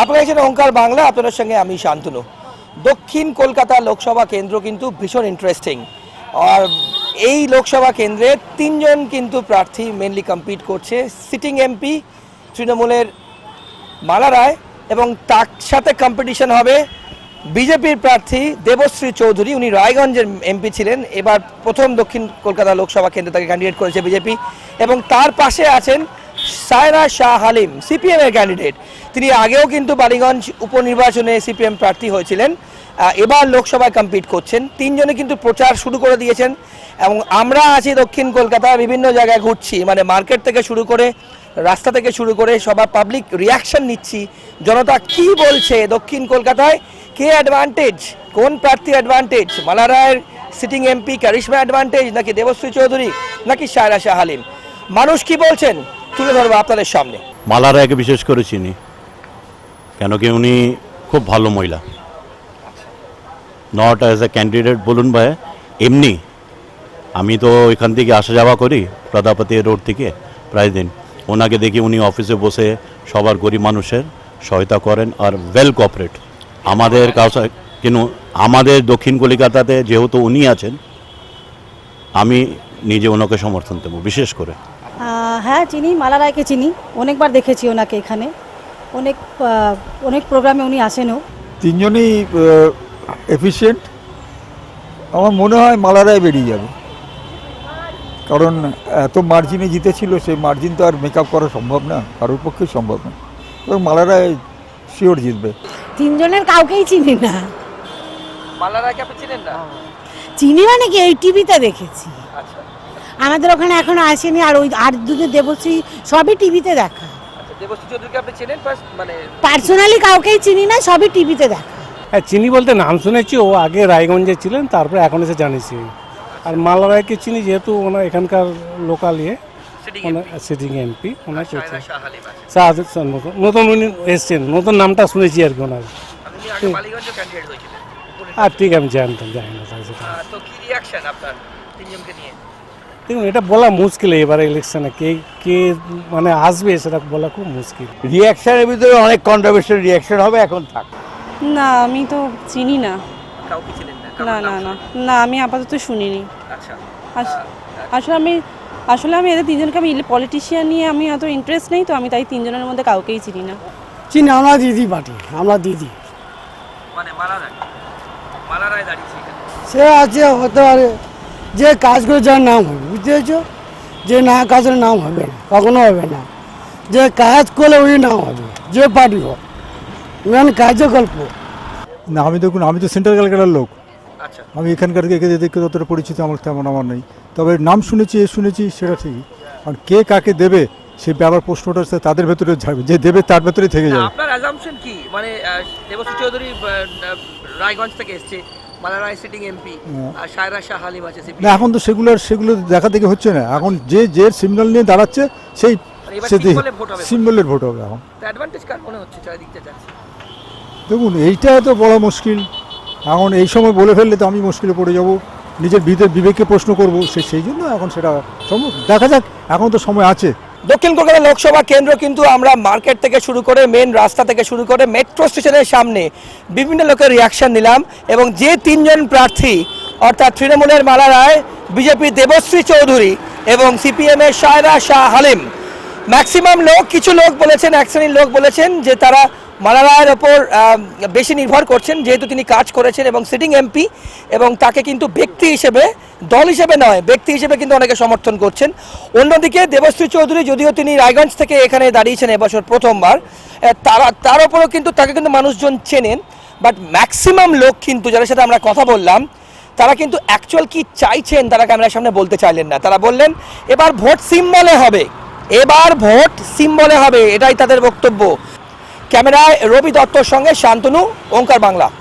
আপনারা এসেছেন ওঙ্কার বাংলা, আপনাদের সঙ্গে আমি শান্তনু। দক্ষিণ কলকাতা লোকসভা কেন্দ্র কিন্তু ভীষণ ইন্টারেস্টিং আর এই লোকসভা কেন্দ্রে তিনজন কিন্তু প্রার্থী মেনলি কম্পিট করছে সিটিং এমপি তৃণমূলের মালা রায় এবং তার সাথে কম্পিটিশন হবে বিজেপির প্রার্থী দেবশ্রী চৌধুরী। উনি রায়গঞ্জের এমপি ছিলেন। এবার প্রথম দক্ষিণ কলকাতা লোকসভা কেন্দ্রে তাকে ক্যান্ডিডেট করেছে বিজেপি। এবং তার পাশে আছেন সায়রা শাহ হালিম সিপিএম এর ক্যান্ডিডেট তিনি আগেও কিন্তু বালিগঞ্জ উপনির্বাচনে সিপিএম প্রার্থী হয়েছিলেন। এবার লোকসভায় কম্পিট করছেন। তিনজনে কিন্তু প্রচার শুরু করে দিয়েছেন। এবং আমরা আছি দক্ষিণ কলকাতায়, বিভিন্ন জায়গায় ঘুরছি। মানে মার্কেট থেকে শুরু করে, রাস্তা থেকে শুরু করে, সবার পাবলিক রিয়াকশন নিচ্ছি। জনতা কি বলছে দক্ষিণ কলকাতায়? কে অ্যাডভান্টেজ কোন প্রার্থী অ্যাডভান্টেজ মালা রায়ের সিটিং এমপি ক্যারিশমা অ্যাডভান্টেজ নাকি দেবশ্রী চৌধুরী? নাকি সায়রা শাহ হালিম মানুষ কি বলছেন? তুলে ধরবো আপনাদের সামনে। মালা রায়কে বিশেষ করে চিনি কেন কি উনি খুব ভালো মহিলা। নট অ্যাজ এ ক্যান্ডিডেট বলুন ভাই, এমনি আমি তো এখান থেকে আসা যাওয়া করি, প্রজাপতি রোড থেকে প্রায় দিন। ওনাকে দেখি উনি অফিসে বসে সবার গরিব মানুষের সহায়তা করেন আর ওয়েল কোঅপারেট আমাদের কাছে কিন্তু আমাদের দক্ষিণ কলিকাতাতে যেহেতু উনি আছেন, আমি নিজে ওনাকে সমর্থন দেবো, বিশেষ করে। হ্যাঁ চিনি মালা রায়কে চিনি। অনেকবার দেখেছি ওনাকে এখানে। অনেক অনেক প্রোগ্রামে উনি আসেনও। তিনজনই এফিসিয়েন্ট আমার মনে হয় মালারায় বেরিয়ে যাবে। কারণ এত মার্জিনে জিতেছিল সেই মার্জিন তো আর মেকআপ করা সম্ভব না কারোর পক্ষে সম্ভব না। এবং মালারায় শিওর জিতবে। তিনজনের কাউকেই চিনি না। মালা রায়কে আপনি চিনেন না? চিনি মানে কি? এই টিভিতে দেখেছি। আমাদের ওখানে এখনও আসেনি আর ওই আর দুটো দেবশ্রী সবই টিভিতে দেখা। আচ্ছা দেবশ্রী চৌধুরীকে আপনি চেনেন? মানে পার্সোনালি কাউকেই চিনি না সবই টিভিতে দেখা। হ্যাঁ চিনি বলতে নাম শুনেছি ও আগে রায়গঞ্জে ছিলেন তারপরে এখন এসে জানিছি আর মালা রায়কে চিনি যেহেতু ওনার এখানকার লোকাল ইয়ে সিটিং এমপি ওনার সাহায্য নতুন উনি এসছেন নতুন নামটা শুনেছি আর কি ওনার। আর ঠিক আমি জানতাম জানি না দেখুন এটা বলা মুশকিল এবারে ইলেকশনে কে কে মানে আসবে সেটা বলা খুব মুশকিল। রিয়াকশনের ভিতরে অনেক কন্ট্রোভার্সিয়াল রিয়াকশন হবে এখন থাক। না আমি তো চিনি না। না? না না না। আমি আপাতত শুনিনি। আচ্ছা। আসলে আমি আসলে আমি এদের তিনজনকে আমি পলিটিশিয়ান নিয়ে আমি অত ইন্টারেস্ট নেই তো আমি তাই তিনজনের মধ্যে কাউকেই চিনি না। চিনি আমরা দিদি পার্টি আমরা দিদি। মানে মালা রায় মালা রায় দাঁড়িয়েছে সে আছে হতে পারে। যে কাজ করে যার নাম হবে বুঝতে পেরেছ যে না কাজের নাম হবে না কখনো হবে না। যে কাজ করলে ওই নাম হবে যে পার্টি হোক। মেন কার্যকল্প না আমি দেখুন আমি তো সেন্ট্রাল ক্যালকাটার লোক। আচ্ছা। আমি এখানকার একে দেখে ততটা পরিচিত আমার তেমন আমার নেই। তবে নাম শুনেছি এ শুনেছি সেটা ঠিকই আর কে কাকে দেবে সে ব্যাপার প্রশ্নটা হচ্ছে তাদের ভেতরে যাবে যে দেবে তার ভেতরে থেকে যাবে। আপনার অ্যাজাম্পশন কি? মানে দেবশ্রী চৌধুরী রায়গঞ্জ থেকে এসছে। মালা সিটিং এমপি আর সায়রা শাহ হালিম আছে না এখন তো সেগুলো আর সেগুলো দেখা দেখে হচ্ছে না। এখন যে যে সিগন্যাল নিয়ে দাঁড়াচ্ছে সেই সিম্বলের ভোট হবে। এখন। অ্যাডভান্টেজ কার মনে হচ্ছে? চারিদিকটা যাচ্ছে দেখুন এইটা তো বড় মুশকিল। এখন এই সময় বলে ফেললে তো আমি মুশকিলে পড়ে যাব। নিজের বিবেককে প্রশ্ন করব। সে সেই জন্য এখন সেটা সম্ভব দেখা যাক। এখন তো সময় আছে। দক্ষিণ কলকাতা লোকসভা কেন্দ্র কিন্তু আমরা মার্কেট থেকে শুরু করে মেন রাস্তা থেকে শুরু করে মেট্রো স্টেশনের সামনে বিভিন্ন লোকের রিয়াকশন নিলাম এবং যে তিনজন প্রার্থী, অর্থাৎ তৃণমূলের মালা রায়, বিজেপি দেবশ্রী চৌধুরী এবং সিপিএমের শায়রা শাহ হালিম। ম্যাক্সিমাম লোক, কিছু লোক বলেছেন, এক শ্রেণির লোক বলেছেন যে তারা মালা রায়ের ওপর বেশি নির্ভর করছেন, যেহেতু তিনি কাজ করেছেন এবং সিটিং এমপি এবং তাকে কিন্তু ব্যক্তি হিসেবে, দল হিসেবে নয়, ব্যক্তি হিসেবে কিন্তু অনেকে সমর্থন করছেন। অন্যদিকে দেবশ্রী চৌধুরী, যদিও তিনি রায়গঞ্জ থেকে এখানে দাঁড়িয়েছেন এবছর প্রথমবার তারা, তার ওপরও কিন্তু তাকে কিন্তু মানুষজন চেনেন বাট ম্যাক্সিমাম লোক কিন্তু, যাদের সাথে আমরা কথা বললাম, তারা কিন্তু অ্যাকচুয়াল কি চাইছেন, তারা ক্যামেরার সামনে বলতে চাইলেন না। তারা বললেন, এবার ভোট সিম্বলে হবে। এবার ভোট সিম্বলে হবে, এটাই তাদের বক্তব্য। ক্যামেরায় রবি দত্তর সঙ্গে শান্তনু ওঙ্কার বাংলা।